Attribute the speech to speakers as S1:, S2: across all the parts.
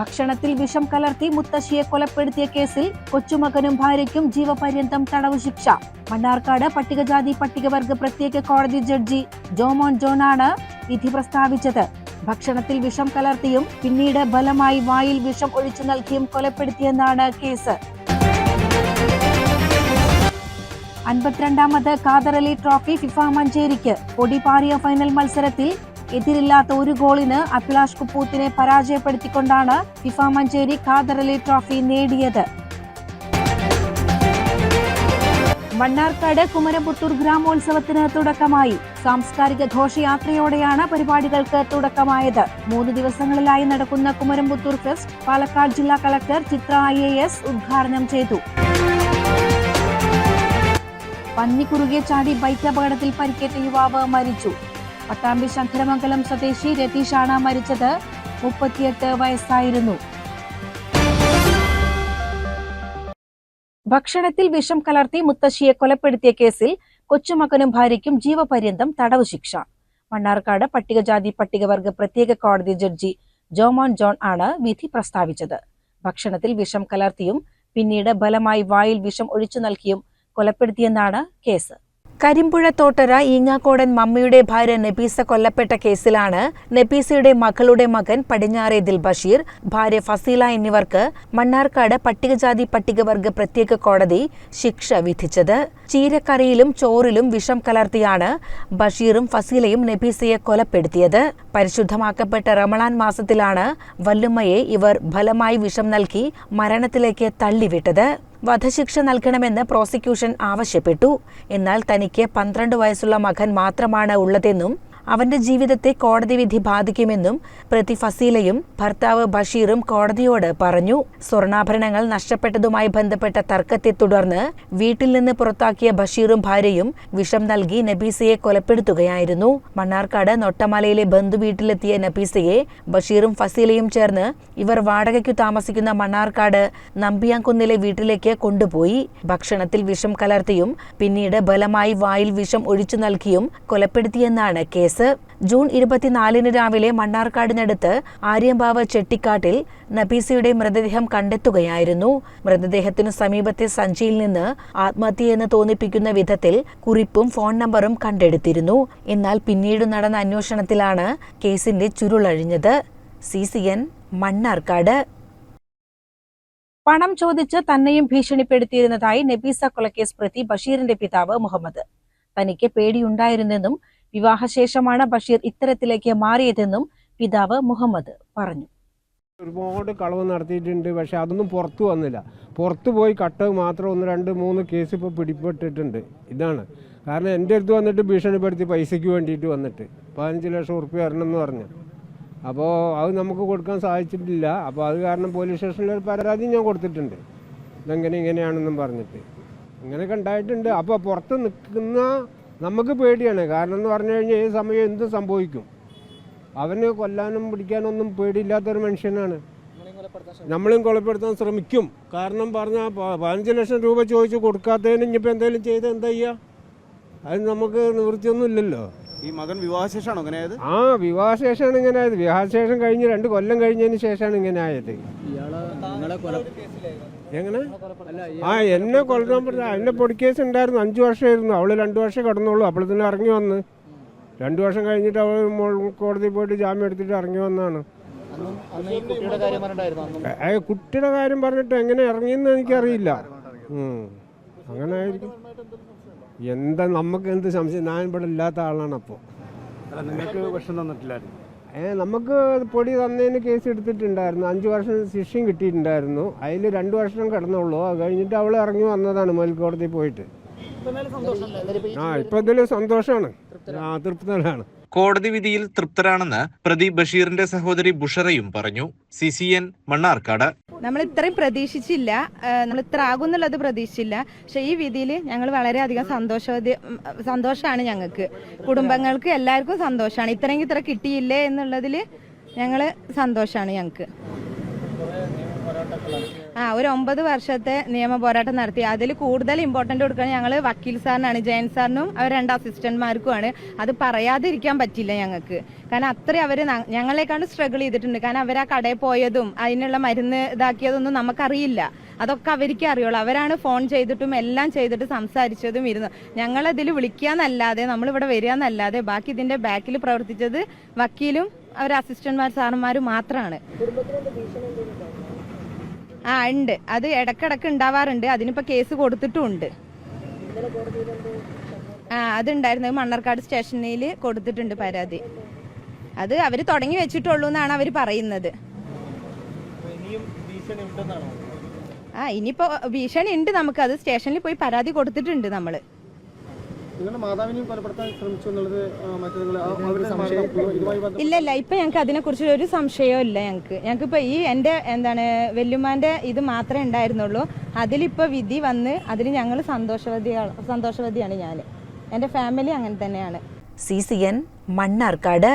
S1: ഭക്ഷണത്തിൽ വിഷം കലർത്തി മുത്തശ്ശിയെ കൊലപ്പെടുത്തിയ കേസിൽ കൊച്ചുമകനും ഭാര്യയ്ക്കും ജീവപര്യന്തം തടവ് ശിക്ഷ. മണ്ണാർക്കാട് പട്ടികജാതി പട്ടികവർഗ പ്രത്യേക കോടതി ജഡ്ജി ജോമോൻ ജോണാണ് വിധി പ്രസ്താവിച്ചത്. ഭക്ഷണത്തിൽ വിഷം കലർത്തിയും പിന്നീട് ബലമായി വായിൽ വിഷം ഒഴിച്ചു നൽകിയും കൊലപ്പെടുത്തിയെന്നാണ് കേസ്. അൻപത്തിരണ്ടാമത് കാതറലി ട്രോഫി ഫിഫ മഞ്ചേരിക്ക് പൊടിപാറിയ ഫൈനൽ മത്സരത്തിൽ എതിരില്ലാത്ത ഒരു ഗോളിന് അഭിലാഷ് കുപ്പൂത്തിനെ പരാജയപ്പെടുത്തിക്കൊണ്ടാണ് ഫിഫ മഞ്ചേരി ഖാദറലി ട്രോഫി നേടിയത്. മണ്ണാർക്കാട് കുമരപുത്തൂർ ഗ്രാമോത്സവത്തിന് തുടക്കമായി. സാംസ്കാരിക ഘോഷയാത്രയോടെയാണ് പരിപാടികൾക്ക് തുടക്കമായത്. മൂന്ന് ദിവസങ്ങളിലായി നടക്കുന്ന കുമരംപുത്തൂർ ഫെസ്റ്റ് പാലക്കാട് ജില്ലാ collector Chitra I A S ഉദ്ഘാടനം ചെയ്തു. പന്നി കുറുകെ ചാടി ബൈക്ക് അപകടത്തിൽ പരിക്കേറ്റ യുവാവ് മരിച്ചു. പട്ടാമ്പി ശങ്കരമംഗലം സ്വദേശി രതീഷാണ് മരിച്ചത്. മുപ്പത്തിയെട്ട് വയസ്സായിരുന്നു. ഭക്ഷണത്തിൽ വിഷം കലർത്തി മുത്തശ്ശിയെ കൊലപ്പെടുത്തിയ കേസിൽ കൊച്ചുമകനും ഭാര്യയ്ക്കും ജീവപര്യന്തം തടവ് ശിക്ഷ. മണ്ണാർക്കാട് പട്ടികജാതി പട്ടികവർഗ പ്രത്യേക കോടതി ജഡ്ജി ജോമോൻ ജോൺ ആണ് വിധി പ്രസ്താവിച്ചത്. ഭക്ഷണത്തിൽ വിഷം കലർത്തിയും പിന്നീട് ബലമായി വായിൽ വിഷം ഒഴിച്ചു നൽകിയും കൊലപ്പെടുത്തിയെന്നാണ് കേസ്. കരിമ്പുഴ തോട്ടര ഈങ്ങാക്കോടൻ മമ്മിയുടെ ഭാര്യ നബീസ കൊല്ലപ്പെട്ട കേസിലാണ് നബീസയുടെ മകളുടെ മകൻ പടിഞ്ഞാറെ ദിൽബഷീർ ഭാര്യ ഫസീല എന്നിവർക്ക് മണ്ണാർക്കാട് പട്ടികജാതി പട്ടികവർഗ പ്രത്യേക കോടതി ശിക്ഷ വിധിച്ചത്. ചീരക്കറിയിലും ചോറിലും വിഷം കലർത്തിയാണ് ബഷീറും ഫസീലയും നബീസയെ കൊലപ്പെടുത്തിയത്. പരിശുദ്ധമാക്കപ്പെട്ട റമളാൻ മാസത്തിലാണ് വല്ലുമ്മയെ ഇവർ ഫലമായി വിഷം നൽകി മരണത്തിലേക്ക് തള്ളിവിട്ടത്. വധശിക്ഷ നൽകണമെന്ന് പ്രോസിക്യൂഷൻ ആവശ്യപ്പെട്ടു. എന്നാൽ തനിക്ക് പന്ത്രണ്ട് വയസ്സുള്ള മകൻ മാത്രമാണ് ഉള്ളതെന്നും അവന്റെ ജീവിതത്തെ കോടതി വിധി ബാധിക്കുമെന്നും പ്രതി ഫസീലയും ഭർത്താവ് ബഷീറും കോടതിയോട് പറഞ്ഞു. സ്വർണാഭരണങ്ങൾ നഷ്ടപ്പെട്ടതുമായി ബന്ധപ്പെട്ട തർക്കത്തെ തുടർന്ന് വീട്ടിൽ നിന്ന് പുറത്താക്കിയ ബഷീറും ഭാര്യയും വിഷം നൽകി നബീസയെ കൊലപ്പെടുത്തുകയായിരുന്നു. മണ്ണാർക്കാട് നൊട്ടമലയിലെ ബന്ധുവീട്ടിലെത്തിയ നബീസയെ ബഷീറും ഫസീലയും ചേർന്ന് ഇവർ വാടകയ്ക്കു താമസിക്കുന്ന മണ്ണാർക്കാട് നമ്പിയാങ്കുന്നിലെ വീട്ടിലേക്ക് കൊണ്ടുപോയി. ഭക്ഷണത്തിൽ വിഷം കലർത്തിയും പിന്നീട് ബലമായി വായിൽ വിഷം ഒഴിച്ചു നൽകിയും കൊലപ്പെടുത്തിയെന്നാണ് കേസ്. ജൂൺ ഇരുപത്തിനാലിന് രാവിലെ മണ്ണാർക്കാടിനടുത്ത് ആര്യമ്പാവ് ചെട്ടിക്കാട്ടിൽ നബീസയുടെ മൃതദേഹം കണ്ടെത്തുകയായിരുന്നു. മൃതദേഹത്തിനു സമീപത്തെ സഞ്ചിയിൽ നിന്ന് ആത്മഹത്യയെന്ന് തോന്നിപ്പിക്കുന്ന വിധത്തിൽ കുറിപ്പും ഫോൺ നമ്പറും കണ്ടെടുത്തിരുന്നു. എന്നാൽ പിന്നീട് നടന്ന അന്വേഷണത്തിലാണ് കേസിന്റെ ചുരുളഴിഞ്ഞത് സി സി എൻ മണ്ണാർക്കാട്. പണം ചോദിച്ച് തന്നെയും ഭീഷണിപ്പെടുത്തിയിരുന്നതായി നബീസ കൊലക്കേസ് പ്രതി ബഷീറിന്റെ പിതാവ് മുഹമ്മദ്. തനിക്ക് പേടിയുണ്ടായിരുന്നെന്നും വിവാഹശേഷമാണ് ബഷീർ ഇത്തരത്തിലേക്ക് മാറിയതെന്നും പിതാവ് മുഹമ്മദ് പറഞ്ഞു.
S2: ഒരുപാട് കളവ് നടത്തിയിട്ടുണ്ട്. പക്ഷെ അതൊന്നും പുറത്തു വന്നില്ല. പുറത്തു പോയി കട്ട് മാത്രം ഒന്ന് രണ്ട് മൂന്ന് കേസ് ഇപ്പോൾ പിടിപ്പെട്ടിട്ടുണ്ട് ഇതാണ്. കാരണം എന്റെ അടുത്ത് വന്നിട്ട് ഭീഷണിപ്പെടുത്തി പൈസയ്ക്ക് വേണ്ടിയിട്ട് വന്നിട്ട്. പതിനഞ്ച് ലക്ഷം ഉറുപ്പ്യ തരണം എന്ന് പറഞ്ഞു. അപ്പോൾ അത് നമുക്ക് കൊടുക്കാൻ സാധിച്ചിട്ടില്ല. അപ്പോൾ അത് കാരണം പോലീസ് സ്റ്റേഷനിൽ ഒരു പരാതി ഞാൻ കൊടുത്തിട്ടുണ്ട്. ഇതെങ്ങനെ ഇങ്ങനെയാണെന്നും പറഞ്ഞിട്ട്. ഇങ്ങനെയൊക്കെ ഉണ്ടായിട്ടുണ്ട്. അപ്പോൾ പുറത്ത് നിൽക്കുന്ന നമുക്ക് പേടിയാണ്. കാരണം എന്ന് പറഞ്ഞു കഴിഞ്ഞാൽ ഏത് സമയം എന്ത് സംഭവിക്കും? അവന് കൊല്ലാനും പിടിക്കാനൊന്നും പേടിയില്ലാത്തൊരു മനുഷ്യനാണ്. നമ്മളും കൊലപ്പെടുത്താൻ ശ്രമിക്കും. കാരണം പറഞ്ഞാൽ പതിനഞ്ച് ലക്ഷം രൂപ ചോദിച്ച് കൊടുക്കാത്തതിന് ഇനിയിപ്പോൾ എന്തെങ്കിലും ചെയ്ത് എന്താ ചെയ്യുക അത് നമുക്ക് നിവൃത്തിയൊന്നും ഇല്ലല്ലോ.
S3: ഈ മകൻ വിവാഹശേഷമാണോ അങ്ങനെ ആയത്?
S2: ആ വിവാഹശേഷമാണ് ഇങ്ങനെ ആയത്. വിവാഹശേഷം കഴിഞ്ഞ് രണ്ട് കൊല്ലം കഴിഞ്ഞതിന് ശേഷമാണ് ഇങ്ങനെ ആയത്. എങ്ങനെ? ആ എന്നെ കൊല്ലാൻ പറഞ്ഞ അതിന്റെ പൊടിക്കേസ് ഉണ്ടായിരുന്നു അഞ്ചു വർഷമായിരുന്നു. അവൾ രണ്ടു വർഷം കിടന്നുള്ളൂ. അപ്പോഴത്തേനും ഇറങ്ങി വന്ന്. രണ്ടു വർഷം കഴിഞ്ഞിട്ട് അവൾ കോടതി പോയിട്ട് ജാമ്യം എടുത്തിട്ട് ഇറങ്ങി വന്നാണ്. കുട്ടിയുടെ കാര്യം പറഞ്ഞിട്ട് എങ്ങനെ ഇറങ്ങിയെന്ന് എനിക്കറിയില്ല. അങ്ങനെ ആയിരിക്കും. എന്താ നമുക്ക് എന്ത് സംശയം? ഞാൻ ഇവിടെ ഇല്ലാത്ത ആളാണ് അപ്പോൾ
S3: നിങ്ങൾക്ക് വിഷം തന്നിട്ടില്ലായിരുന്നു.
S2: ഏ നമുക്ക് പൊടി തന്നതിന് കേസ് എടുത്തിട്ടുണ്ടായിരുന്നു. അഞ്ച് വർഷം ശിക്ഷയും കിട്ടിയിട്ടുണ്ടായിരുന്നു. അതിൽ രണ്ട് വർഷം കിടന്നുള്ളൂ. അത് കഴിഞ്ഞിട്ട് അവൾ ഇറങ്ങി വന്നതാണ് മേൽക്കോടതി പോയിട്ട്. ആ ഇപ്പം ഇതിൽ സന്തോഷമാണ്. ആ തൃപ്തനാണ്
S4: കോടതി വിധിയിൽ തൃപ്തരാണെന്ന് പ്രതി ബഷീറിന്റെ സഹോദരി ബുഷറയും പറഞ്ഞു. C C N Mannarkkad.
S5: നമ്മൾ ഇത്രയും പ്രതീക്ഷിച്ചില്ല. നമ്മൾ ഇത്ര ആകും എന്നുള്ളത് പ്രതീക്ഷിച്ചില്ല. പക്ഷെ ഈ വിധിയിൽ ഞങ്ങൾ വളരെയധികം സന്തോഷവതി സന്തോഷമാണ് ഞങ്ങൾക്ക്. കുടുംബങ്ങൾക്ക് എല്ലാവർക്കും സന്തോഷമാണ് ഇത്രയും ഇത്ര കിട്ടിയില്ലേ എന്നുള്ളതിൽ ഞങ്ങൾ സന്തോഷമാണ് ഞങ്ങൾക്ക്. ആ ഒരു ഒമ്പത് വർഷത്തെ നിയമ പോരാട്ടം നടത്തി. അതിൽ കൂടുതൽ ഇമ്പോർട്ടന്റ് കൊടുക്കുന്നത് ഞങ്ങൾ വക്കീൽ സാറിനാണ് ജയൻ സാറിനും അവർ രണ്ട് അസിസ്റ്റന്റ്മാർക്കുമാണ് അത് പറയാതിരിക്കാൻ പറ്റില്ല ഞങ്ങൾക്ക്. കാരണം അത്രയും അവർ ഞങ്ങളെക്കാണ്ട് സ്ട്രഗിൾ ചെയ്തിട്ടുണ്ട്. കാരണം അവർ ആ കടയിൽ പോയതും അതിനുള്ള മരുന്ന് ഇതാക്കിയതൊന്നും നമുക്കറിയില്ല. അതൊക്കെ അവർക്ക് അറിയുള്ളൂ. അവരാണ് ഫോൺ ചെയ്തിട്ടും എല്ലാം ചെയ്തിട്ട് സംസാരിച്ചതും ഇരുന്നു. ഞങ്ങളതിൽ വിളിക്കാന്നല്ലാതെ നമ്മളിവിടെ വരിക എന്നല്ലാതെ ബാക്കി ഇതിന്റെ ബാക്കിൽ പ്രവർത്തിച്ചത് വക്കീലും അവർ അസിസ്റ്റന്റ്മാർ സാറന്മാരും മാത്രമാണ്. ആ ഉണ്ട്. അത് ഇടക്കിടക്ക് ഉണ്ടാവാറുണ്ട്. അതിനിപ്പോ കേസ് കൊടുത്തിട്ടുമുണ്ട്. ആ അതുണ്ടായിരുന്നു. മണ്ണാർക്കാട് സ്റ്റേഷനിൽ കൊടുത്തിട്ടുണ്ട് പരാതി. അത് അവർ തുടങ്ങി വെച്ചിട്ടുള്ളൂ എന്നാണ് അവർ പറയുന്നത്. ആ ഇനിയിപ്പോ ഭീഷണി ഉണ്ട് നമുക്ക്. അത് സ്റ്റേഷനിൽ പോയി പരാതി കൊടുത്തിട്ടുണ്ട് നമ്മൾ.
S3: നിങ്ങളുടെ മാതാവിനെയും കൊലപ്പെടുത്താൻ ശ്രമിച്ചു എന്നുള്ളത് മറ്റു
S5: ഇല്ല. ഇല്ല ഇപ്പൊ ഞങ്ങൾക്ക് അതിനെ കുറിച്ച് ഒരു സംശയവും ഇല്ല ഞങ്ങൾക്ക്. ഞങ്ങൾക്ക് ഇപ്പൊ ഈ എന്റെ എന്താണ് വെല്ലുമാന്റെ ഇത് മാത്രമേ ഉണ്ടായിരുന്നുള്ളൂ. അതിലിപ്പോ വിധി വന്ന് അതിൽ ഞങ്ങൾ സന്തോഷവതി സന്തോഷവതിയാണ് ഞാൻ എന്റെ ഫാമിലി അങ്ങനെ തന്നെയാണ്.
S1: C C N Mannarkkad.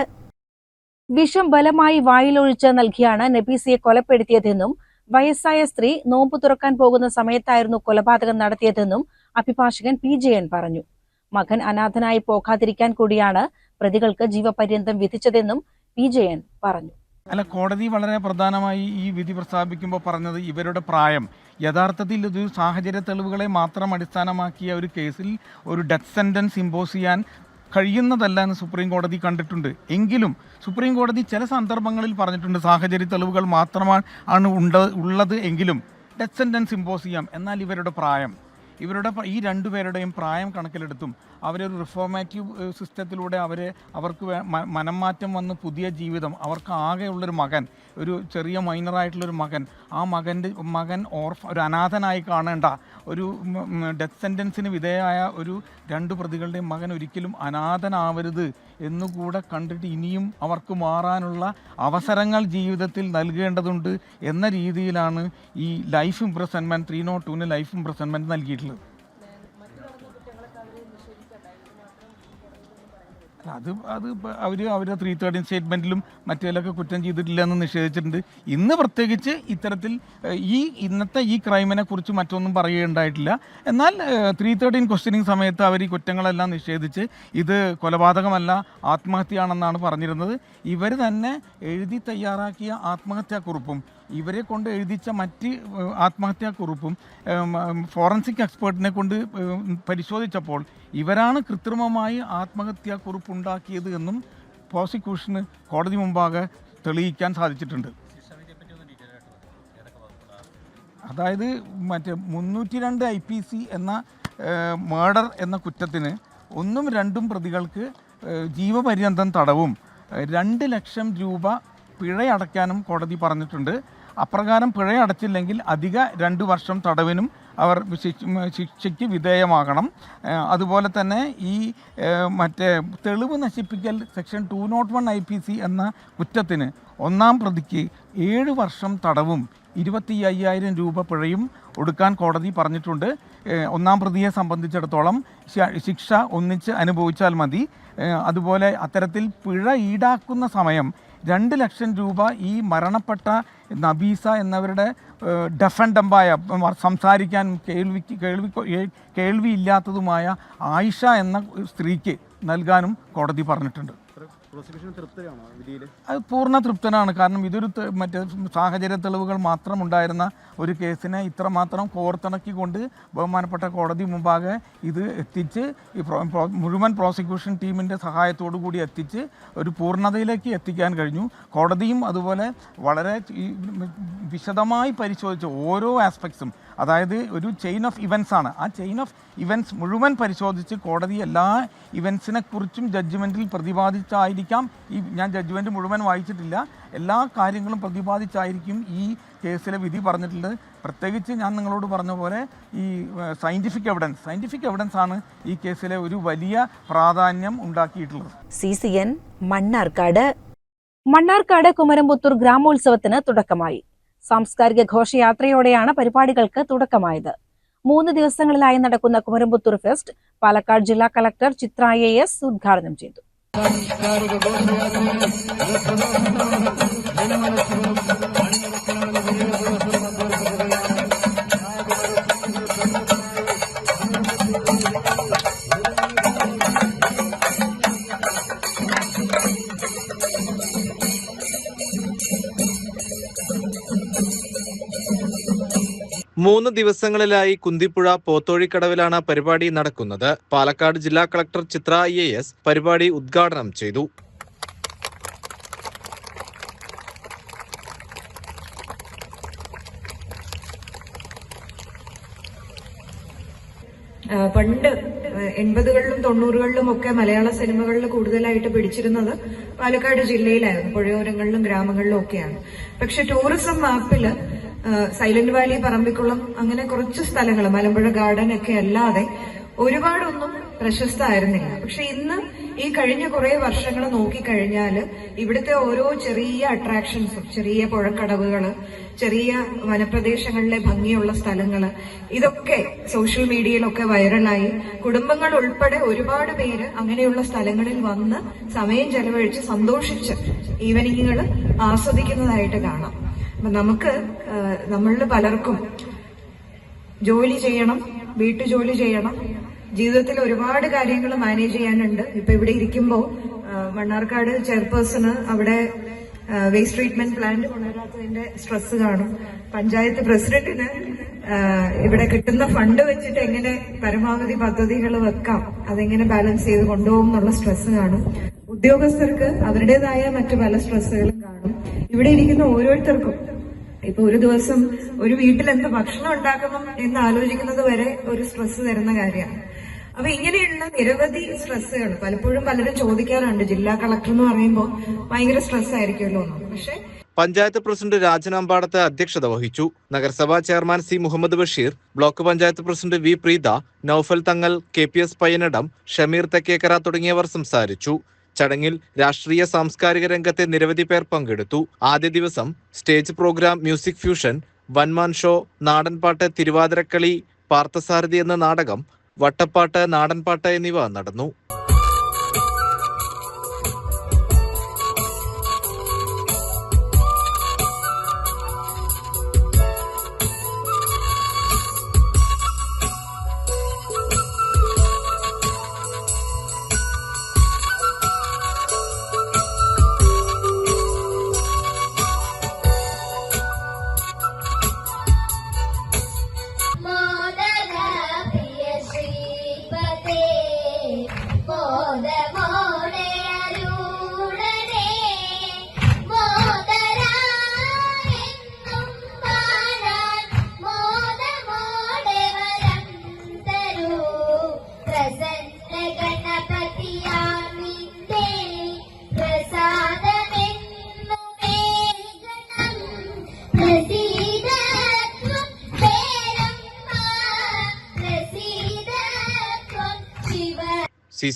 S1: വിഷം ബലമായി വായിലൊഴിച്ച് നൽകിയാണ് നബീസിയെ കൊലപ്പെടുത്തിയതെന്നും വയസ്സായ സ്ത്രീ നോമ്പ് തുറക്കാൻ പോകുന്ന സമയത്തായിരുന്നു കൊലപാതകം നടത്തിയതെന്നും അഭിഭാഷകൻ പി ജയൻ പറഞ്ഞു. മകൻ അനാഥനായി പോകാതിരിക്കാൻ കൂടിയാണ് പ്രതികൾക്ക് ജീവപര്യന്തം വിധിച്ചതെന്നും പി ജയൻ പറഞ്ഞു.
S6: അല്ല കോടതി വളരെ പ്രധാനമായി ഈ വിധി പ്രസ്താവിക്കുമ്പോൾ പറഞ്ഞത് ഇവരുടെ പ്രായം. യഥാർത്ഥത്തിൽ ഇത് സാഹചര്യ തെളിവുകളെ മാത്രം അടിസ്ഥാനമാക്കിയ ഒരു കേസിൽ ഒരു ഡെത്ത് സെന്റൻസ് ഇമ്പോസ് ചെയ്യാൻ കഴിയുന്നതല്ല എന്ന് സുപ്രീം കോടതി കണ്ടിട്ടുണ്ട്. എങ്കിലും സുപ്രീം കോടതി ചില സന്ദർഭങ്ങളിൽ പറഞ്ഞിട്ടുണ്ട് സാഹചര്യ തെളിവുകൾ മാത്രമാണ് ആണ് ഉള്ളത് എങ്കിലും ഡെത്ത് സെന്റൻസ് ഇമ്പോസ് ചെയ്യാം. എന്നാൽ ഇവരുടെ പ്രായം ഇവരുടെ ഈ രണ്ടുപേരുടെയും പ്രായം കണക്കിലെടുത്തും അവരൊരു റിഫോർമാറ്റീവ് സിസ്റ്റത്തിലൂടെ അവരെ അവർക്ക് മനം മാറ്റം വന്ന് പുതിയ ജീവിതം അവർക്ക് ആകെയുള്ളൊരു മകൻ ഒരു ചെറിയ മൈനറായിട്ടുള്ളൊരു മകൻ ആ മകന്റെ മകൻ ഓർഫ ഒരു അനാഥനായി കാണേണ്ട ഒരു ഡെത്ത് സെന്റൻസിന് വിധേയമായ ഒരു രണ്ട് പ്രതികളുടെയും മകൻ ഒരിക്കലും അനാഥനാവരുത് എന്നുകൂടെ കണ്ടിട്ട് ഇനിയും അവർക്ക് മാറാനുള്ള അവസരങ്ങൾ ജീവിതത്തിൽ നൽകേണ്ടതുണ്ട് എന്ന രീതിയിലാണ് ഈ ലൈഫ് ഇംപ്രസൻമെന്റ് ത്രീ നോട്ട് ടൂന് ലൈഫ് ഇംപ്രസൻമെന്റ് നൽകിയിട്ടുള്ളത് അല്ല, അത് അത് അവർ അവരുടെ ത്രീ തേർട്ടീൻ സ്റ്റേറ്റ്മെന്റിലും മറ്റേലൊക്കെ കുറ്റം ചെയ്തിട്ടില്ല എന്ന് നിഷേധിച്ചിട്ടുണ്ട്. ഇന്ന് പ്രത്യേകിച്ച് ഇത്തരത്തിൽ ഈ ഇന്നത്തെ ഈ ക്രൈമിനെ കുറിച്ച് മറ്റൊന്നും പറയുകയുണ്ടായിട്ടില്ല. എന്നാൽ ത്രീ തേർട്ടീൻ ക്വസ്റ്റ്യനിങ് സമയത്ത് അവർ ഈ കുറ്റങ്ങളെല്ലാം നിഷേധിച്ച് ഇത് കൊലപാതകമല്ല ആത്മഹത്യയാണെന്നാണ് പറഞ്ഞിരുന്നത്. ഇവർ തന്നെ എഴുതി തയ്യാറാക്കിയ ആത്മഹത്യാക്കുറിപ്പും ഇവരെ കൊണ്ട് എഴുതിച്ച മറ്റ് ആത്മഹത്യാ കുറിപ്പും ഫോറൻസിക് എക്സ്പേർട്ടിനെ കൊണ്ട് പരിശോധിച്ചപ്പോൾ ഇവരാണ് കൃത്രിമമായി ആത്മഹത്യാക്കുറിപ്പ് ഉണ്ടാക്കിയത് എന്നും പ്രോസിക്യൂഷന് കോടതി മുമ്പാകെ തെളിയിക്കാൻ സാധിച്ചിട്ടുണ്ട്. അതായത് മറ്റേ മുന്നൂറ്റി രണ്ട് ഐ പി സി എന്ന മേഡർ എന്ന കുറ്റത്തിന് ഒന്നും രണ്ടും പ്രതികൾക്ക് ജീവപര്യന്തം തടവും രണ്ട് ലക്ഷം രൂപ പിഴയടയ്ക്കാനും കോടതി പറഞ്ഞിട്ടുണ്ട്. അപ്രകാരം പിഴ അടച്ചില്ലെങ്കിൽ അധിക രണ്ട് വർഷം തടവിനും അവർ ശിക്ഷ- ശിക്ഷയ്ക്ക് വിധേയമാകണം. അതുപോലെ തന്നെ ഈ മറ്റേ തെളിവ് നശിപ്പിക്കൽ section two not one I P C എന്ന കുറ്റത്തിന് ഒന്നാം പ്രതിക്ക് ഏഴ് വർഷം തടവും ഇരുപത്തി അയ്യായിരം രൂപ പിഴയും ഒടുക്കാൻ കോടതി പറഞ്ഞിട്ടുണ്ട്. ഒന്നാം പ്രതിയെ സംബന്ധിച്ചിടത്തോളം ശിക്ഷ ഒന്നിച്ച് അനുഭവിച്ചാൽ മതി. അതുപോലെ അത്തരത്തിൽ പിഴ ഈടാക്കുന്ന സമയം രണ്ട് ലക്ഷം രൂപ ഈ മരണപ്പെട്ട നബീസ എന്നവരുടെ ഡഫൻഡമ്പായ സംസാരിക്കാൻ കേൾവി കേൾവി കേൾവിയില്ലാത്തതുമായ ആയിഷ എന്ന സ്ത്രീക്ക് നൽകാനും കോടതി പറഞ്ഞിട്ടുണ്ട്. അത് പൂർണ തൃപ്തനാണ്. കാരണം ഇതൊരു മറ്റേ സാഹചര്യ തെളിവുകൾ മാത്രം ഉണ്ടായിരുന്ന ഒരു കേസിനെ ഇത്രമാത്രം കോർത്തിണക്കിക്കൊണ്ട് ബഹുമാനപ്പെട്ട കോടതി മുമ്പാകെ ഇത് എത്തിച്ച് ഈ മുഴുവൻ പ്രോസിക്യൂഷൻ ടീമിന്റെ സഹായത്തോടു കൂടി എത്തിച്ച് ഒരു പൂർണതയിലേക്ക് എത്തിക്കാൻ കഴിഞ്ഞു. കോടതിയും അതുപോലെ വളരെ വിശദമായി പരിശോധിച്ച ഓരോ ആസ്പെക്ട്സും അതായത് ഒരു ചെയിൻ ഓഫ് ഇവൻസ് ആണ്. ആ ചെയിൻ ഓഫ് ഇവൻസ് മുഴുവൻ പരിശോധിച്ച് കോടതി എല്ലാ ഇവൻസിനെ കുറിച്ചും ജഡ്ജ്മെന്റിൽ പ്രതിപാദിച്ചായിരിക്കും ആയിരിക്കാം ഈ ഞാൻ ജഡ്ജ്മെന്റ് മുഴുവൻ വായിച്ചിട്ടില്ല. എല്ലാ കാര്യങ്ങളും പ്രതിപാദിച്ചായിരിക്കും ഈ കേസിലെ വിധി പറഞ്ഞിട്ടുള്ളത്. പ്രത്യേകിച്ച് ഞാൻ നിങ്ങളോട് പറഞ്ഞ പോലെ ഈ സയന്റിഫിക് എവിഡൻസ് സയന്റിഫിക് എവിഡൻസ് ആണ് ഈ കേസിലെ ഒരു വലിയ പ്രാധാന്യം ഉണ്ടാക്കിയിട്ടുള്ളത്.
S1: C C N Mannarkkad. Mannarkkad Kumaramputhur ഗ്രാമോത്സവത്തിന് തുടക്കമായി. സാംസ്കാരിക ഘോഷയാത്രയോടെയാണ് പരിപാടികൾക്ക് തുടക്കമായത്. മൂന്ന് ദിവസങ്ങളിലായി നടക്കുന്ന കുമരംപുത്തൂർ ഫെസ്റ്റ് പാലക്കാട് ജില്ലാ കളക്ടർ ചിത്ര എ എസ് ഉദ്ഘാടനം ചെയ്തു.
S4: సంస్కారక గోత్రయాత్ర മൂന്ന് ദിവസങ്ങളിലായി കുന്തിപ്പുഴ പോത്തോഴിക്കടവിലാണ് പരിപാടി നടക്കുന്നത്. പാലക്കാട് ജില്ലാ കളക്ടർ ചിത്ര ഐ എസ് പരിപാടി ഉദ്ഘാടനം ചെയ്തു.
S7: പണ്ട് എൺപതുകളിലും തൊണ്ണൂറുകളിലും ഒക്കെ മലയാള സിനിമകളിൽ കൂടുതലായിട്ട് പിടിച്ചിരുന്നത് പാലക്കാട് ജില്ലയിലായിരുന്നു. പുഴയോരങ്ങളിലും ഗ്രാമങ്ങളിലും ഒക്കെയാണ്. പക്ഷെ ടൂറിസം മാപ്പിൽ സൈലന്റ് വാലി പറമ്പിക്കുളം അങ്ങനെ കുറച്ച് സ്ഥലങ്ങൾ മലമ്പുഴ ഗാർഡൻ ഒക്കെ അല്ലാതെ ഒരുപാടൊന്നും പ്രശസ്തമായിരുന്നില്ല. പക്ഷെ ഇന്ന് ഈ കഴിഞ്ഞ കുറെ വർഷങ്ങൾ നോക്കിക്കഴിഞ്ഞാൽ ഇവിടുത്തെ ഓരോ ചെറിയ അട്രാക്ഷൻസും ചെറിയ പുഴക്കടവുകൾ ചെറിയ വനപ്രദേശങ്ങളിലെ ഭംഗിയുള്ള സ്ഥലങ്ങൾ ഇതൊക്കെ സോഷ്യൽ മീഡിയയിലൊക്കെ വൈറലായി കുടുംബങ്ങൾ ഉൾപ്പെടെ ഒരുപാട് പേര് അങ്ങനെയുള്ള സ്ഥലങ്ങളിൽ വന്ന് സമയം ചെലവഴിച്ച് സന്തോഷിച്ച് ഈവനിങ്ങുകൾ ആസ്വദിക്കുന്നതായിട്ട് കാണാം. നമുക്ക് നമ്മളിൽ പലർക്കും ജോലി ചെയ്യണം വീട്ടുജോലി ചെയ്യണം. ജീവിതത്തിൽ ഒരുപാട് കാര്യങ്ങൾ മാനേജ് ചെയ്യാനുണ്ട്. ഇപ്പൊ ഇവിടെ ഇരിക്കുമ്പോൾ മണ്ണാർക്കാട് ചെയർപേഴ്സണ് അവിടെ വേസ്റ്റ് ട്രീറ്റ്മെന്റ് പ്ലാന്റ് കൊണ്ടുവരാത്തതിന്റെ സ്ട്രെസ് കാണും. പഞ്ചായത്ത് പ്രസിഡന്റിന് ഇവിടെ കിട്ടുന്ന ഫണ്ട് വെച്ചിട്ട് എങ്ങനെ പരമാവധി പദ്ധതികൾ വെക്കാം അതെങ്ങനെ ബാലൻസ് ചെയ്ത് കൊണ്ടുപോകും എന്നുള്ള സ്ട്രെസ് കാണും. ഉദ്യോഗസ്ഥർക്ക് അവരുടേതായ മറ്റു പല സ്ട്രെസ്സുകളും കാണും. ഇവിടെ ഇരിക്കുന്ന ഓരോരുത്തർക്കും ഇപ്പൊ ഒരു ദിവസം ഒരു വീട്ടിൽ എന്ത് ഭക്ഷണം ഉണ്ടാക്കണം എന്ന് ആലോചിക്കുന്നത് വരെ ഒരു സ്ട്രെസ് തരുന്ന കാര്യമാണ്. അപ്പൊ ഇങ്ങനെയുള്ള നിരവധി സ്ട്രെസ്സുകൾ പലപ്പോഴും പലരും ചോദിക്കാറുണ്ട്. ജില്ലാ കളക്ടർ എന്ന് പറയുമ്പോൾ ഭയങ്കര സ്ട്രെസ് ആയിരിക്കുമല്ലോ എന്ന്. പക്ഷെ
S4: പഞ്ചായത്ത് പ്രസിഡന്റ് രാജനാമ്പാടത്ത് അധ്യക്ഷത വഹിച്ചു. നഗരസഭാ chairman C Muhammad Basheer block panchayat president V Preetha Noufal Thangal K P S Payyanadam Shameer Thekkekkara തുടങ്ങിയവർ സംസാരിച്ചു. ചടങ്ങിൽ രാഷ്ട്രീയ സാംസ്കാരിക രംഗത്തെ നിരവധി പേർ പങ്കെടുത്തു. ആദ്യ ദിവസം stage program music fusion one man show നാടൻപാട്ട് തിരുവാതിരക്കളി പാർത്ഥസാരഥി എന്ന നാടകം വട്ടപ്പാട്ട് നാടൻപാട്ട് എന്നിവ നടന്നു.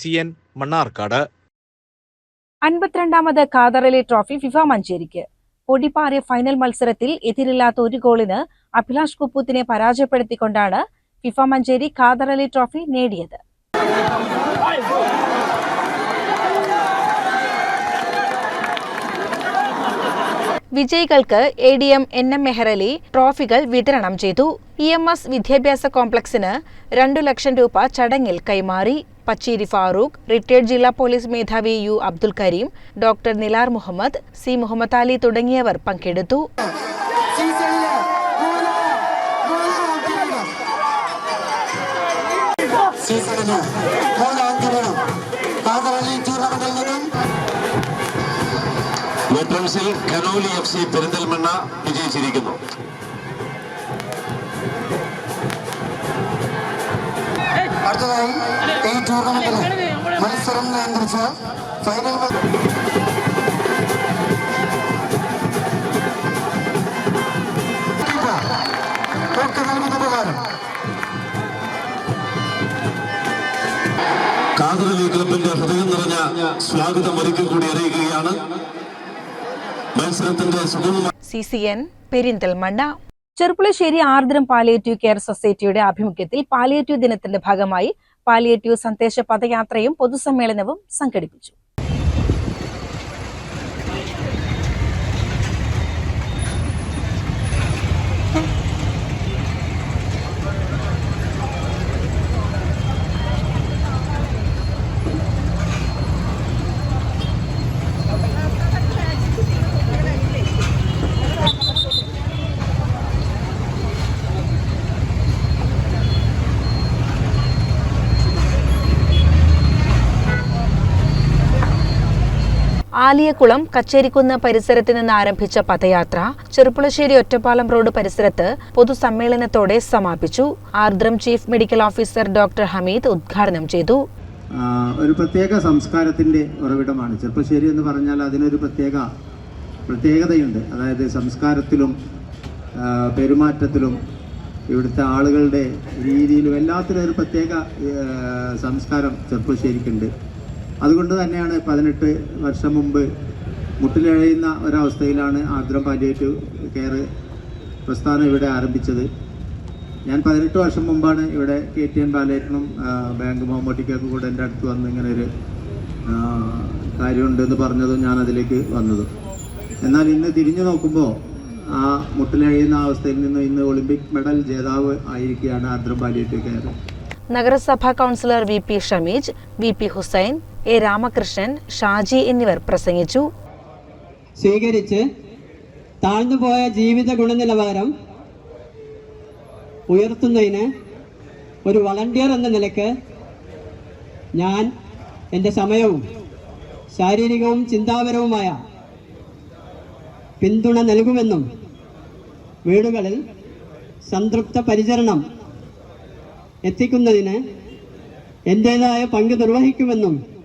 S4: സി മണ്ണാർക്കാട്.
S1: അൻപത്തിരണ്ടാമത് ഖാദർ ട്രോഫി ഫിഫ മഞ്ചേരിക്ക്. പൊടിപ്പാറിയ ഫൈനൽ മത്സരത്തിൽ എതിരില്ലാത്ത ഒരു ഗോളിന് അഭിലാഷ് കുപ്പൂത്തിനെ പരാജയപ്പെടുത്തിക്കൊണ്ടാണ് ഫിഫ മഞ്ചേരി കാതറലി ട്രോഫി നേടിയത്. വിജയികൾക്ക് A D M N M Mehrali ട്രോഫികൾ വിതരണം ചെയ്തു. ഇ എം എസ് വിദ്യാഭ്യാസ കോംപ്ലക്സിന് രണ്ടു ലക്ഷം രൂപ ചടങ്ങിൽ കൈമാറി. പച്ചീരി ഫാറൂഖ് റിട്ടയർഡ് ജില്ലാ പോലീസ് മേധാവി U Abdul Kareem doctor Nilar Muhammad C Muhammad Ali തുടങ്ങിയവർ പങ്കെടുത്തു.
S3: Thank മൂന്നാം
S8: വെറ്ററൻസിൽ കനോലി എഫ് സി പെരിന്തൽമണ്ണ വിജയിച്ചിരിക്കുന്നു.
S3: അടുത്തതായി ഈ ടൂർണമെന്റിൽ മത്സരം നിയന്ത്രിച്ച
S8: ഫൈനൽ ഒക്കെ നൽകുന്ന പ്രകാരം. കാതറലി ക്ലബിന്റെ ഹൃദയം നിറഞ്ഞ സ്വാഗതം ഒരിക്കൽ കൂടി അറിയിക്കുകയാണ് മത്സരത്തിന്റെ സുഗമമായ
S1: C C N Perinthalmanna Cherpulassery Ardram palliative care സൊസൈറ്റിയുടെ ആഭിമുഖ്യത്തിൽ പാലിയേറ്റീവ് ദിനത്തിന്റെ ഭാഗമായി പാലിയേറ്റീവ് സന്ദേശ പദയാത്രയും പൊതുസമ്മേളനവും സംഘടിപ്പിച്ചു. ആലിയക്കുളം കച്ചേരിക്കുന്ന് പരിസരത്ത് നിന്ന് ആരംഭിച്ച പദയാത്ര ചെറുപ്പുളശ്ശേരി ഒറ്റപ്പാലം റോഡ് പരിസരത്ത് പൊതുസമ്മേളനത്തോടെ സമാപിച്ചു. Ardram chief medical officer doctor Hameed ഉദ്ഘാടനം ചെയ്തു.
S3: ഒരു പ്രത്യേക സംസ്കാരത്തിന്റെ ഉറവിടമാണ്. ചെറുപ്പശ്ശേരി എന്ന് പറഞ്ഞാൽ അതിനൊരു പ്രത്യേക പ്രത്യേകതയുണ്ട്. അതായത് സംസ്കാരത്തിലും പെരുമാറ്റത്തിലും ഇവിടുത്തെ ആളുകളുടെ രീതിയിലും എല്ലാത്തിനും ഒരു പ്രത്യേക സംസ്കാരം ചെറുപ്പശ്ശേരിക്കുണ്ട് അതുകൊണ്ട് തന്നെയാണ് പതിനെട്ട് വർഷം മുമ്പ് മുട്ടിലഴയുന്ന ഒരവസ്ഥയിലാണ് ആർദ്രം പാലിയേറ്റീവ് കെയർ പ്രസ്ഥാനം ഇവിടെ ആരംഭിച്ചത്. ഞാൻ പതിനെട്ട് വർഷം മുമ്പാണ് ഇവിടെ കെ ടി എൻ ബാലേട്ടനും ബാങ്ക് മമ്മൂട്ടിക്കൊക്കെ കൂടെ എന്റെ അടുത്ത് വന്ന് ഇങ്ങനെ ഒരു കാര്യമുണ്ടെന്ന് പറഞ്ഞതും ഞാൻ അതിലേക്ക് വന്നതും. എന്നാൽ ഇന്ന് തിരിഞ്ഞു നോക്കുമ്പോൾ ആ മുട്ടിലഴിയുന്ന അവസ്ഥയിൽ നിന്ന് ഇന്ന് ഒളിമ്പിക് മെഡൽ ജേതാവ് ആയിരിക്കുകയാണ് ആർദ്രം പാലിയേറ്റീവ് കെയർ.
S1: നഗരസഭാ councillor V P Shameej V P Hussain A Ramakrishnan Shaji എന്നിവർ പ്രസംഗിച്ചു.
S9: സ്വീകരിച്ച് താഴ്ന്നുപോയ ജീവിത ഗുണനിലവാരം ഉയർത്തുന്നതിന് ഒരു വളണ്ടിയർ എന്ന നിലയ്ക്ക് ഞാൻ എന്റെ സമയവും ശാരീരികവും ചിന്താപരവുമായ പിന്തുണ നൽകുമെന്നും വീടുകളിൽ സംതൃപ്ത പരിചരണം എത്തിക്കുന്നതിന് എന്റേതായ പങ്ക് നിർവഹിക്കുമെന്നും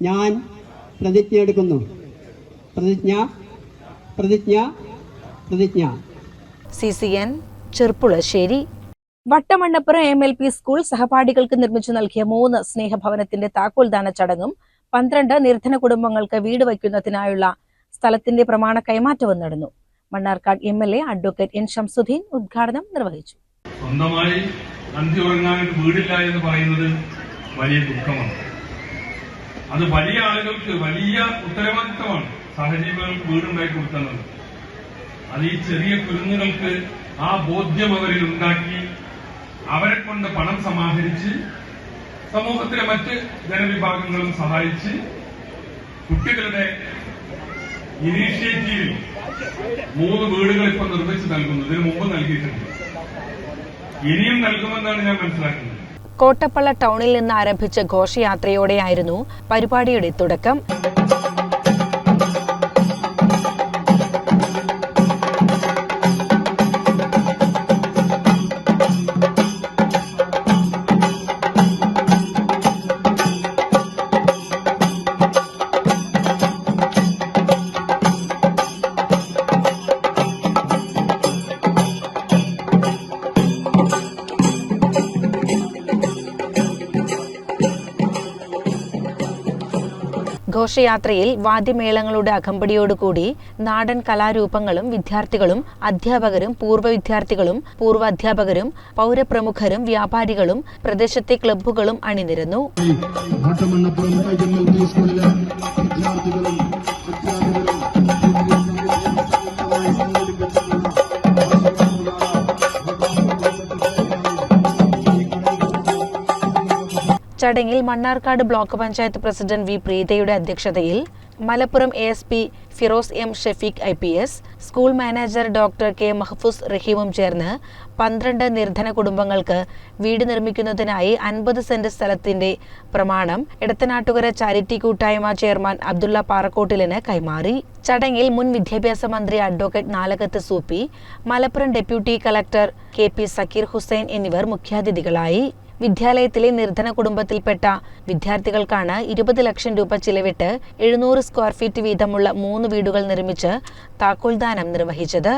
S9: ഞാൻ പ്രതിജ്ഞ എടുക്കുന്നു. പ്രതിജ്ഞ പ്രതിജ്ഞ പ്രതിജ്ഞ.
S1: C C N Cherpulassery Vattamannappuram M L P school സഹപാഠികൾക്ക് നിർമ്മിച്ചു നൽകിയ മൂന്ന് സ്നേഹഭവനത്തിന്റെ താക്കോൽദാന ചടങ്ങും പന്ത്രണ്ട് നിർധന കുടുംബങ്ങൾക്ക് വീട് വയ്ക്കുന്നതിനായുള്ള സ്ഥലത്തിന്റെ പ്രമാണ കൈമാറ്റവും നടന്നു. Mannarkkad M L A advocate N Shamsudheen ഉദ്ഘാടനം നിർവഹിച്ചു.
S10: സ്വന്തമായി ഉറങ്ങാൻ വീടില്ല എന്ന് പറയുന്നത് വലിയ ദുഃഖമാണ്. അത് വലിയ ആളുകൾക്ക് വലിയ ഉത്തരവാദിത്തമാണ്. സഹജീവികൾക്ക് വീടുണ്ടാക്കി കൊടുത്തുന്നത്. അത് ഈ ചെറിയ കുരുന്നുകൾക്ക് ആ ബോധ്യം അവരിൽ ഉണ്ടാക്കി അവരെ കൊണ്ട് പണം സമാഹരിച്ച് സമൂഹത്തിലെ മറ്റ് ജനവിഭാഗങ്ങളും സഹായിച്ച് കുട്ടികളുടെ ഇനീഷ്യേറ്റീവിൽ മൂന്ന് വീടുകൾ ഇപ്പൊ നിർമ്മിച്ച് നൽകുന്നു. ഇതിനു മുമ്പ് നൽകിയിട്ടുണ്ട്. ഇനിയും നൽകുമെന്നാണ് ഞാൻ മനസ്സിലാക്കുന്നത്.
S1: കോട്ടപ്പള്ള ടൗണിൽ നിന്ന് ആരംഭിച്ച ഘോഷയാത്രയോടെയായിരുന്നു പരിപാടിയുടെ തുടക്കം. ഘോഷയാത്രയിൽ വാദ്യമേളങ്ങളുടെ അകമ്പടിയോടുകൂടി നാടൻ കലാരൂപങ്ങളും വിദ്യാർത്ഥികളും അധ്യാപകരും പൂർവ വിദ്യാർത്ഥികളും പൂർവ അധ്യാപകരും പൗരപ്രമുഖരും വ്യാപാരികളും പ്രദേശത്തെ ക്ലബ്ബുകളും അണിനിരന്നു. ചടങ്ങിൽ Mannarkkad block panchayat president V പ്രീതയുടെ അധ്യക്ഷതയിൽ Malappuram A S P Firoz M Shefeeq I P S school manager doctor K Mahfooz റഹീമും ചേർന്ന് പന്ത്രണ്ട് നിർധന കുടുംബങ്ങൾക്ക് വീട് നിർമ്മിക്കുന്നതിനായി അൻപത് സെന്റ് സ്ഥലത്തിന്റെ പ്രമാണം ഇടത്തനാട്ടുകര ചാരിറ്റി കൂട്ടായ്മ ചെയർമാൻ അബ്ദുള്ള പാറക്കോട്ടിലിന് കൈമാറി. ചടങ്ങിൽ മുൻ വിദ്യാഭ്യാസ മന്ത്രി advocate Nalakath Soopi Malappuram deputy collector K P Sakkeer Hussain എന്നിവർ മുഖ്യാതിഥികളായി. വിദ്യാലയത്തിലെ നിർധന കുടുംബത്തിൽപ്പെട്ട വിദ്യാർത്ഥികൾക്കാണ് ഇരുപത് ലക്ഷം രൂപ ചിലവിട്ട് എഴുന്നൂറ് സ്ക്വയർ ഫീറ്റ് വീതമുള്ള മൂന്ന് വീടുകൾ നിർമ്മിച്ച് താക്കോൽദാനം നിർവഹിച്ചത്.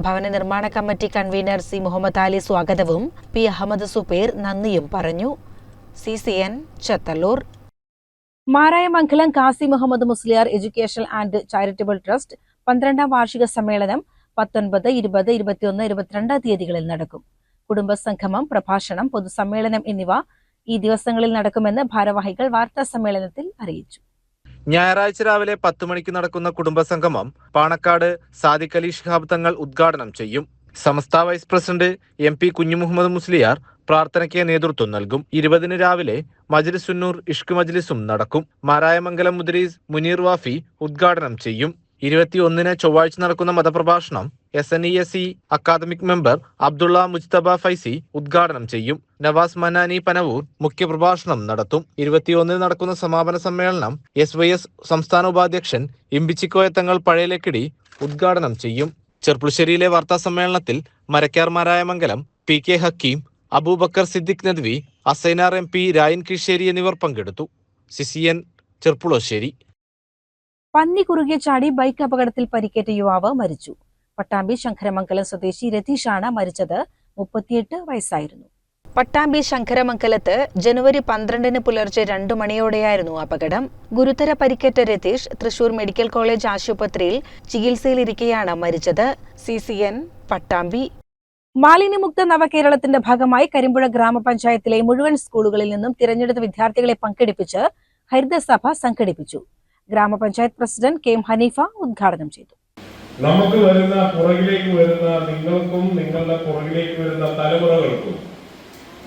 S1: ഭവന നിർമ്മാണ committee convenor C. Muhammad Ali സ്വാഗതവും പി. അഹമ്മദ് സുപേർ നന്ദിയും പറഞ്ഞു. C. C. N. Chathallur. Marayamangalam Qazi Muhammad Musliyar education and charitable trust പന്ത്രണ്ടാം വാർഷിക സമ്മേളനം പത്തൊൻപത് ഇരുപത് ഇരുപത്തിയൊന്ന് ഇരുപത്തിരണ്ട് തീയതികളിൽ നടക്കും. കുടുംബസംഗമം പ്രഭാഷണം പൊതുസമ്മേളനം എന്നിവ ഈ ദിവസങ്ങളിൽ നടക്കുമെന്ന് ഭാരവാഹികൾ വാർത്താ സമ്മേളനത്തിൽ അറിയിച്ചു.
S4: ഞായറാഴ്ച രാവിലെ പത്ത് മണിക്ക് നടക്കുന്ന കുടുംബസംഗമം പാണക്കാട് സാദിഖ് അലി ശിഹാബ് തങ്ങൾ ഉദ്ഘാടനം ചെയ്യും. Samastha vice president M P Kunhumuhammad Musliyar പ്രാർത്ഥനയ്ക്ക് നേതൃത്വം നൽകും. ഇരുപതിന് രാവിലെ മജ്ലിസുന്നൂർ ഇഷ്ക് മജ്ലിസും നടക്കും. മാരായമംഗലം മുദ്രീസ് മുനീർ വാഫി ഉദ്ഘാടനം ചെയ്യും. ഇരുപത്തിയൊന്നിന് ചൊവ്വാഴ്ച നടക്കുന്ന മതപ്രഭാഷണം S N E S E academic member Abdullah Mujthaba Faizy ഉദ്ഘാടനം ചെയ്യും. നവാസ് മനാനി പനവൂർ മുഖ്യപ്രഭാഷണം നടത്തും. ഇരുപത്തിയൊന്നിന് നടക്കുന്ന സമാപന സമ്മേളനം എസ് വൈ എസ് സംസ്ഥാന ഉപാധ്യക്ഷൻ ഇമ്പിച്ചിക്കോയത്തങ്ങൾ തങ്ങൾ പഴയലേക്കിടി ഉദ്ഘാടനം ചെയ്യും. ചെർപ്പുളശ്ശേരിയിലെ വാർത്താ സമ്മേളനത്തിൽ Marakkar Marayamangalam P K Hakeem Aboobacker Siddique Nadvi Asainar M P Rayan Kisheri എന്നിവർ പങ്കെടുത്തു. സിസിയൻ ചെർപ്പുളശ്ശേരി.
S1: പന്നി കുറുകെ ചാടി ബൈക്ക് അപകടത്തിൽ പരിക്കേറ്റ യുവാവ് മരിച്ചു. പട്ടാമ്പി ശങ്കരമംഗലം സ്വദേശി രതീഷാണ് മരിച്ചത്. മുപ്പത്തിയെട്ട് വയസ്സായിരുന്നു. പട്ടാമ്പി ശങ്കരമംഗലത്ത് ജനുവരി പന്ത്രണ്ടിന് പുലർച്ചെ രണ്ടു മണിയോടെയായിരുന്നു അപകടം. ഗുരുതര പരിക്കേറ്റ രതീഷ് തൃശൂർ മെഡിക്കൽ കോളേജ് ആശുപത്രിയിൽ ചികിത്സയിലിരിക്കെയാണ് മരിച്ചത്. C C N Pattambi. മാലിന്യമുക്ത നവകേരളത്തിന്റെ ഭാഗമായി കരിമ്പുഴ ഗ്രാമപഞ്ചായത്തിലെ മുഴുവൻ സ്കൂളുകളിൽ നിന്നും തിരഞ്ഞെടുത്ത വിദ്യാർത്ഥികളെ പങ്കെടുപ്പിച്ച് ഹരിതസഭ സംഘടിപ്പിച്ചു. ഗ്രാമപഞ്ചായത്ത് പ്രസിഡന്റ് കെ എം ഹനീഫ ഉദ്ഘാടനം ചെയ്തു.
S10: നമുക്ക് വരുന്ന പുറകിലേക്ക് വരുന്ന നിങ്ങൾക്കും നിങ്ങളുടെ പുറകിലേക്ക് വരുന്ന തലമുറകൾക്കും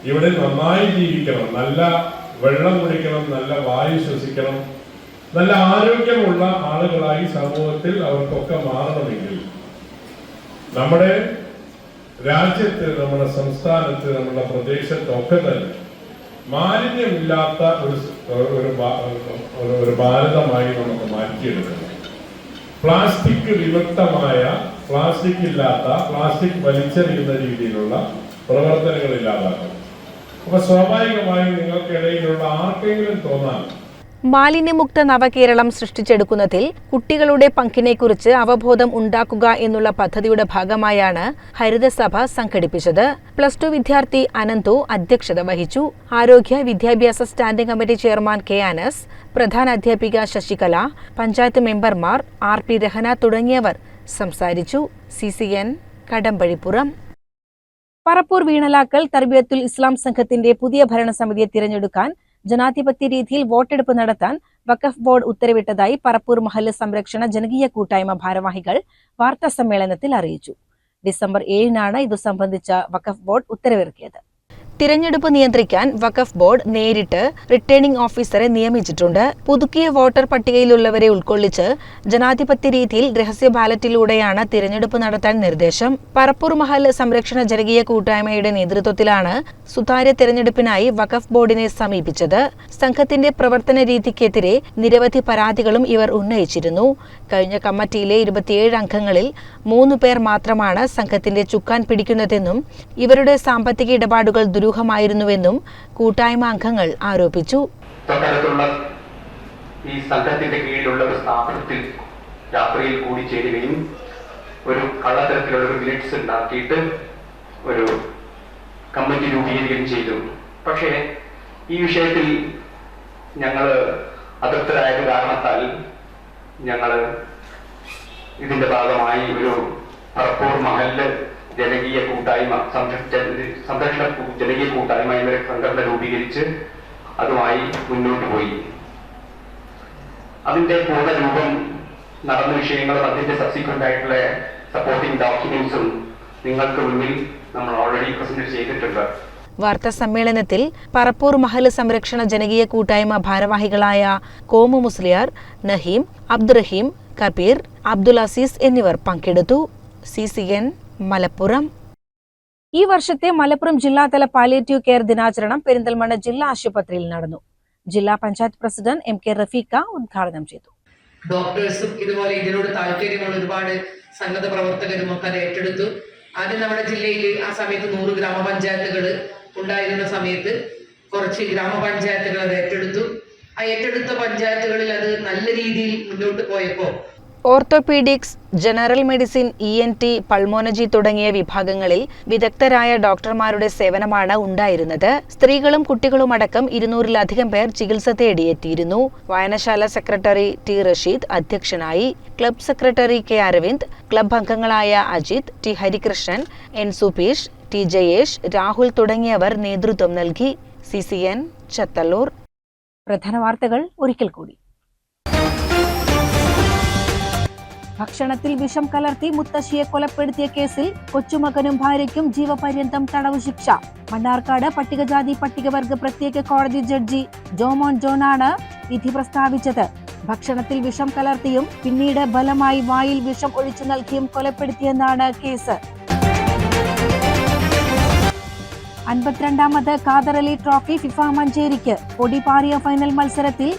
S10: ഇവിടെ നന്നായി ജീവിക്കണം നല്ല വെള്ളം കുടിക്കണം നല്ല വായു ശ്വസിക്കണം നല്ല ആരോഗ്യമുള്ള ആളുകളായി സമൂഹത്തിൽ അവർക്കൊക്കെ മാറണമെങ്കിൽ നമ്മുടെ രാജ്യത്ത് നമ്മുടെ സംസ്ഥാനത്ത് നമ്മുടെ പ്രദേശത്തൊക്കെ തന്നെ മാലിന്യമില്ലാത്ത ഒരു ഒരു ഒരു- ഭാരതമായി നമുക്ക് മാറ്റിയെടുക്കണം പ്ലാസ്റ്റിക് വിമുക്തമായ പ്ലാസ്റ്റിക് ഇല്ലാത്ത പ്ലാസ്റ്റിക് വലിച്ചെറിയുന്ന രീതിയിലുള്ള പ്രവർത്തനങ്ങൾ ഇല്ലാതാക്കണം അപ്പൊ സ്വാഭാവികമായും നിങ്ങൾക്കിടയിലുള്ള ആർക്കെങ്കിലും തോന്നാം
S1: മാലിന്യമുക്ത നവകേരളം സൃഷ്ടിച്ചെടുക്കുന്നതിൽ കുട്ടികളുടെ പങ്കിനെക്കുറിച്ച് അവബോധം ഉണ്ടാക്കുക എന്നുള്ള പദ്ധതിയുടെ ഭാഗമായാണ് ഹരിതസഭ സംഘടിപ്പിച്ചത്. പ്ലസ് ടു വിദ്യാർത്ഥി അനന്തു അധ്യക്ഷത വഹിച്ചു. ആരോഗ്യ വിദ്യാഭ്യാസ standing committee chairman K Anas പ്രധാന അധ്യാപിക ശശികല പഞ്ചായത്ത് മെമ്പർമാർ ആർ പി രഹന തുടങ്ങിയവർ സംസാരിച്ചു. C C N Kadambazhipuram. Parappur Veenalakkal Tharbiyathul Islam സംഘത്തിന്റെ പുതിയ ഭരണസമിതിയെ തിരഞ്ഞെടുക്കാൻ ജനാധിപത്യ രീതിയിൽ വോട്ടെടുപ്പ് നടത്താൻ വഖഫ് ബോർഡ് ഉത്തരവിട്ടതായി പറപ്പൂർ മഹല്ല് സംരക്ഷണ ജനകീയ കൂട്ടായ്മ ഭാരവാഹികൾ വാർത്താ സമ്മേളനത്തിൽ അറിയിച്ചു. ഡിസംബർ ഏഴിനാണ് ഇതു സംബന്ധിച്ച വഖഫ് ബോർഡ് ഉത്തരവിറക്കിയത്. തിരഞ്ഞെടുപ്പ് നിയന്ത്രിക്കാൻ വഖഫ് ബോർഡ് നേരിട്ട് റിട്ടേണിംഗ് ഓഫീസറെ നിയമിച്ചിട്ടുണ്ട്. പുതുക്കിയ വോട്ടർ പട്ടികയിലുള്ളവരെ ഉൾക്കൊള്ളിച്ച് ജനാധിപത്യ രീതിയിൽ രഹസ്യ ബാലറ്റിലൂടെയാണ് തിരഞ്ഞെടുപ്പ് നടത്താൻ നിർദ്ദേശം. പറപ്പൂർ മഹൽ സംരക്ഷണ ജനകീയ കൂട്ടായ്മയുടെ നേതൃത്വത്തിലാണ് സുതാര്യ തിരഞ്ഞെടുപ്പിനായി വഖഫ് ബോർഡിനെ സമീപിച്ചത്. സംഘത്തിന്റെ പ്രവർത്തന രീതിക്കെതിരെ നിരവധി പരാതികളും ഇവർ ഉന്നയിച്ചിരുന്നു. കഴിഞ്ഞ കമ്മിറ്റിയിലെ ഇരുപത്തിയേഴ് അംഗങ്ങളിൽ മൂന്ന് പേർ മാത്രമാണ് സംഘത്തിന്റെ ചുക്കാൻ പിടിക്കുന്നതെന്നും ഇവരുടെ സാമ്പത്തിക ഇടപാടുകൾ ദുരൂഹമായിരുന്നുവെന്നും കൂട്ടായ്മ അംഗങ്ങൾ ആരോപിച്ചു
S11: ഈ സംഘത്തിന്റെ കീഴിലുള്ള ഒരു സ്ഥാപനത്തിൽ രാത്രിയിൽ കൂടിച്ചേരുകയും ഒരു കള്ളത്തരത്തിലുള്ള ഒരു മിനിറ്റ്സ് ഉണ്ടാക്കിയിട്ട് ഒരു കമ്മിറ്റി രൂപീകരിക്കുകയും ചെയ്തു പക്ഷേ ഈ വിഷയത്തിൽ ഞങ്ങൾ അതൃപ്തരായത് കാരണത്താൽ ഞങ്ങൾ ഇതിന്റെ ഭാഗമായി ഒരു പറപ്പൂർ മഹല്ല് ജനകീയ കൂട്ടായ്മ സംരക്ഷ- സംരക്ഷണ ജനകീയ കൂട്ടായ്മ എന്നൊരു സംഘടന രൂപീകരിച്ച് അതുമായി മുന്നോട്ട് പോയി. അതിന്റെ പൂർണ രൂപം നടന്ന വിഷയങ്ങളും അതിന്റെ സബ്സിക്വന്റ് ആയിട്ടുള്ള സപ്പോർട്ടിംഗ് ഡോക്യുമെന്റ്സും നിങ്ങൾക്ക് മുന്നിൽ നമ്മൾ ഓൾറെഡി പ്രസന്റ് ചെയ്തിട്ടുണ്ട്.
S1: വാർത്താ സമ്മേളനത്തിൽ പറപ്പൂർ മഹൽ സംരക്ഷണ ജനകീയ കൂട്ടായ്മ ഭാരവാഹികളായ കോമു മുസ്ലിയാർ നഹീം അബ്ദുറഹീം കബീർ അബ്ദുൽ അസീസ് എന്നിവർ പങ്കെടുത്തു. C C N Malappuram. ഈ വർഷത്തെ മലപ്പുറം ജില്ലാതല പാലിയേറ്റീവ് കെയർ ദിനാചരണം പെരിന്തൽമണ്ണ ജില്ലാ ആശുപത്രിയിൽ നടന്നു. ജില്ലാ panchayat president M K Rafeeqa ഉദ്ഘാടനം ചെയ്തു.
S12: ഡോക്ടേഴ്സും ഇതുപോലെ ഇതിനോട് താല്പര്യമുള്ള ഒരുപാട് സന്നദ്ധ പ്രവർത്തകരും ഒക്കെ അത് ഏറ്റെടുത്തു. ആദ്യം നമ്മുടെ ജില്ലയിൽ ആ സമയത്ത് നൂറ് ഗ്രാമപഞ്ചായത്തുകൾ ഉണ്ടായിരുന്ന സമയത്ത് കുറച്ച് ഗ്രാമപഞ്ചായത്തുകൾ അത് ഏറ്റെടുത്തു. ആ ഏറ്റെടുത്ത പഞ്ചായത്തുകളിൽ അത് നല്ല രീതിയിൽ മുന്നോട്ട് പോയപ്പോൾ
S13: orthopaedics general medicine E N T pulmonology തുടങ്ങിയ വിഭാഗങ്ങളിൽ വിദഗ്ധരായ ഡോക്ടർമാരുടെ സേവനമാണ് ഉണ്ടായിരുന്നത്. സ്ത്രീകളും കുട്ടികളും അടക്കം ഇരുന്നൂറിലധികം പേർ ചികിത്സ തേടിയെത്തിയിരുന്നു. വായനശാല സെക്രട്ടറി ടി റഷീദ് അധ്യക്ഷനായി. Club secretary K Aravind club അംഗങ്ങളായ Ajith T Harikrishnan N Supeesh T Jayesh Rahul തുടങ്ങിയവർ നേതൃത്വം നൽകി. C C N Chathallur. പ്രധാന വാർത്തകൾ ഒരിക്കൽ കൂടി. ഭക്ഷണത്തിൽ വിഷം കലർത്തി മുത്തശ്ശിയെ കൊലപ്പെടുത്തിയ കേസിൽ കൊച്ചുമകനും ഭാര്യയ്ക്കും ജീവപര്യന്തം തടവ് ശിക്ഷ. മണ്ണാർക്കാട് പട്ടികജാതി പട്ടികവർഗ പ്രത്യേക കോടതി ജഡ്ജി ജോമോൻ ജോണാണ് വിധി പ്രസ്താവിച്ചത്. ഭക്ഷണത്തിൽ വിഷം കലർത്തിയും പിന്നീട് ബലമായി വായിൽ വിഷം ഒഴിച്ചു നൽകിയും കൊലപ്പെടുത്തിയെന്നാണ് കേസ്. അൻപത്തിരണ്ടാമത് അലി ട്രോഫി ഫിഫ മഞ്ചേരിക്ക് പൊടിപാറിയ ഫൈനൽ മത്സരത്തിൽ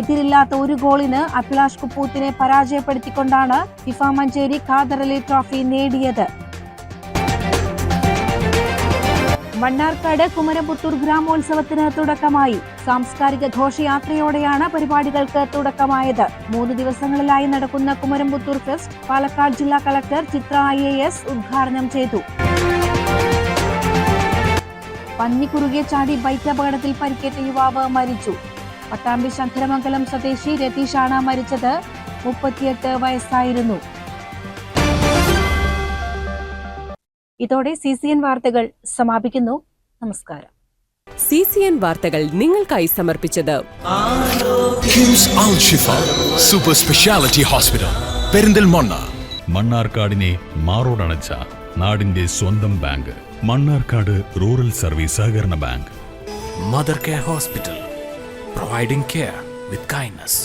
S13: എതിരില്ലാത്ത ഒരു ഗോളിന് അഭിലാഷ് കുപ്പൂത്തിനെ പരാജയപ്പെടുത്തിക്കൊണ്ടാണ് ഫിഫ മഞ്ചേരി ഖാദറലി ട്രോഫി നേടിയത്. മണ്ണാർക്കാട് കുമരപുത്തൂർ ഗ്രാമോത്സവത്തിന് തുടക്കമായി. സാംസ്കാരിക ഘോഷയാത്രയോടെയാണ് പരിപാടികൾക്ക് തുടക്കമായത്. മൂന്ന് ദിവസങ്ങളിലായി നടക്കുന്ന കുമരംപുത്തൂർ ഫെസ്റ്റ് പാലക്കാട് ജില്ലാ collector Chitra I A S ഉദ്ഘാടനം ചെയ്തു. പന്നിക്കുറുകെ ചാടി ബൈക്ക് അപകടത്തിൽ പരിക്കേറ്റ യുവാവ് മരിച്ചു. പട്ടാമ്പി ശങ്കരമംഗലം സ്വദേശി രതീഷാണ് മരിച്ചത്. മുപ്പത്തിയെട്ട് വയസ്സായിരുന്നു. ഇതോടെ സി സി എൻ വാർത്തകൾ സമാപിക്കുന്നു. നമസ്കാരം.
S14: സി സി എൻ വാർത്തകൾ നിങ്ങൾക്കായി സമർപ്പിച്ചത്
S15: സൂപ്പർ സ്പെഷ്യാലിറ്റി ഹോസ്പിറ്റൽ പെരിന്തൽമണ്ണ.
S16: മണ്ണാർക്കാടിനെ മാറോടണച്ച നാടിന്റെ സ്വന്തം ബാങ്ക് മണ്ണാർക്കാട് റൂറൽ സർവീസ് സഹകരണ bank.
S15: Mother care hospital providing care with kindness